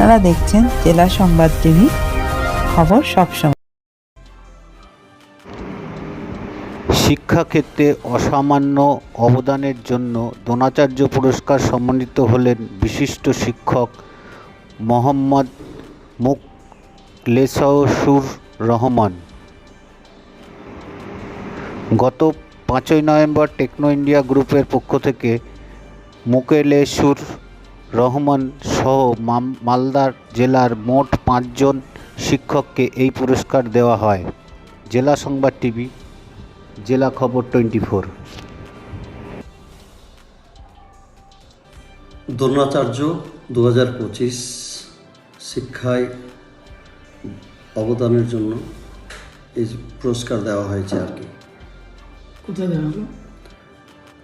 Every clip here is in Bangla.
আপনারা দেখছেন জেলা সংবাদ টিভি, খবর সবসময় শিক্ষাক্ষেত্রে অসামান্য অবদানের জন্য দ্রোণাচার্য পুরস্কার সম্মানিত হলেন বিশিষ্ট শিক্ষক মোহাম্মদ মুকলেসুর রহমান। গত পাঁচই নভেম্বর টেকনো ইন্ডিয়া গ্রুপের পক্ষ থেকে মুকেলেসুর রহমান সহ মাম- মালদার জেলার মোট পাঁচজন শিক্ষককে এই পুরস্কার দেওয়া হয়। জেলা সংবাদ টিভি জেলা খবর টোয়েন্টি ফোর দ্রোণাচার্য দু হাজার পঁচিশ শিক্ষায় অবদানের জন্য এই পুরস্কার দেওয়া হয়েছে আর কি। কোথায় দেওয়া হলো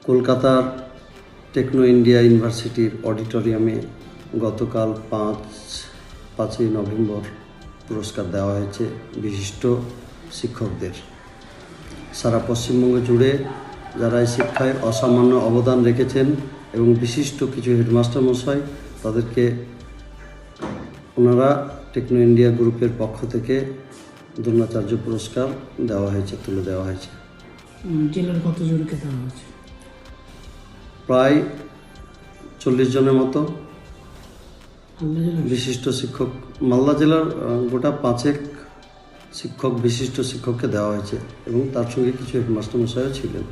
কলকাতার টেকনো ইন্ডিয়া ইউনিভার্সিটির অডিটোরিয়ামে গতকাল পাঁচ, পাঁচই নভেম্বর পুরস্কার দেওয়া হয়েছে বিশিষ্ট শিক্ষকদের। সারা পশ্চিমবঙ্গ জুড়ে যারা এই শিক্ষায় অসামান্য অবদান রেখেছেন এবং বিশিষ্ট কিছু হেডমাস্টার মশাই তাদেরকে ওনারা টেকনো ইন্ডিয়া গ্রুপের পক্ষ থেকে দ্রোণাচার্য পুরস্কার দেওয়া হয়েছে, তুলে দেওয়া হয়েছে। জেলার কত জনকে দেওয়া হয়েছে? প্রায় চল্লিশ জনের মতো বিশিষ্ট শিক্ষক। মালদা জেলার গোটা পাঁচেক শিক্ষক বিশিষ্ট শিক্ষককে দেওয়া হয়েছে এবং তার সঙ্গে কিছু হেডমাস্টার মশাইও ছিলেন।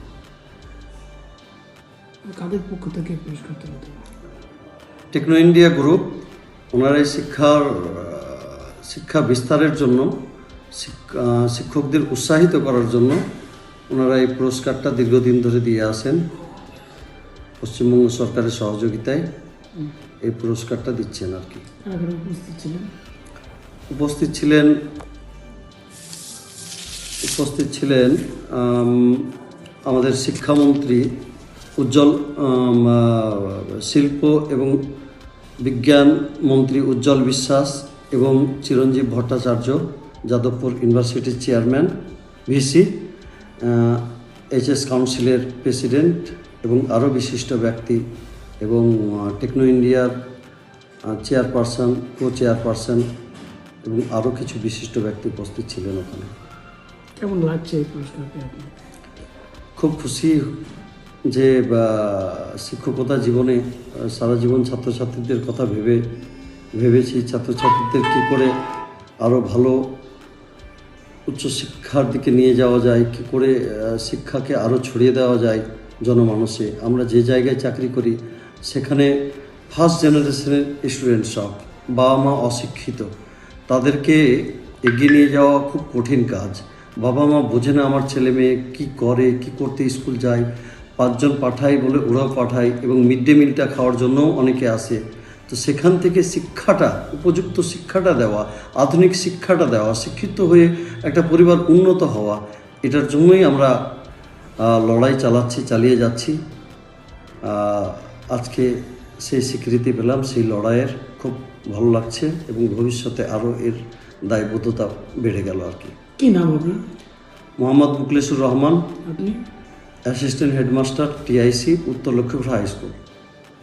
কাদের পক্ষ থেকে পুরস্কার টেকনো ইন্ডিয়া গ্রুপ ওনারা এই শিক্ষার শিক্ষা বিস্তারের জন্য শিক্ষকদের উৎসাহিত করার জন্য ওনারা এই পুরস্কারটা দীর্ঘদিন ধরে দিয়ে আসেন। পশ্চিমবঙ্গ সরকারের সহযোগিতায় এই পুরস্কারটা দিচ্ছেন আর কি। উপস্থিত ছিলেন? উপস্থিত ছিলেন আমাদের শিক্ষামন্ত্রী উজ্জ্বল শিল্প এবং বিজ্ঞান মন্ত্রী উজ্জ্বল বিশ্বাস এবং চিরঞ্জীব ভট্টাচার্য যাদবপুর ইউনিভার্সিটির চেয়ারম্যান ভিসি এইচএস কাউন্সিলের প্রেসিডেন্ট এবং আরও বিশিষ্ট ব্যক্তি এবং টেকনো ইন্ডিয়ার চেয়ারপারসন কো চেয়ারপারসন এবং আরও কিছু বিশিষ্ট ব্যক্তি উপস্থিত ছিলেন ওখানে। কেমন লাগছে এই পুরস্কার খুব খুশি যে শিক্ষকতা জীবনে সারা জীবন ছাত্রছাত্রীদের কথা ভেবে ভেবেছি ছাত্রছাত্রীদের কী করে আরও ভালো উচ্চশিক্ষার দিকে নিয়ে যাওয়া যায় কী করে শিক্ষাকে আরও ছড়িয়ে দেওয়া যায়। জনমানসে। আমরা যে জায়গায় চাকরি করি, সেখানে ফার্স্ট জেনারেশনের স্টুডেন্ট সব, বাবা মা অশিক্ষিত। তাদেরকে এগিয়ে নিয়ে যাওয়া খুব কঠিন কাজ। বাবা মা বোঝে না আমার ছেলে মেয়ে কী করে, কি করতে স্কুল যায়। পাঁচজন পাঠাই বলে ওরাও পাঠায় এবং মিড ডে মিলটা খাওয়ার জন্যও অনেকে আসে। তো সেখান থেকে শিক্ষাটা, উপযুক্ত শিক্ষাটা দেওয়া, আধুনিক শিক্ষাটা দেওয়া, শিক্ষিত হয়ে একটা পরিবার উন্নত হওয়া, এটার জন্যই আমরা লড়াই চালাচ্ছি চালিয়ে যাচ্ছি। আজকে সেই স্বীকৃতি পেলাম সেই লড়াইয়ের খুব ভালো লাগছে এবং ভবিষ্যতে আরও এর দায়বদ্ধতা বেড়ে গেল আর কি। কি নাম আপনার? মোহাম্মদ মুকলেসুর রহমান আপনি? Assistant headmaster TIC Uttar Lakshmipur high school.